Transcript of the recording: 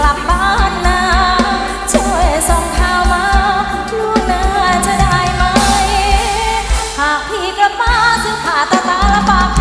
กลับบ้านนาช่วยส่งข่าวมาลูกนาจะได้ไหม หากพี่กลับมาซื้อขาตาตาละปาก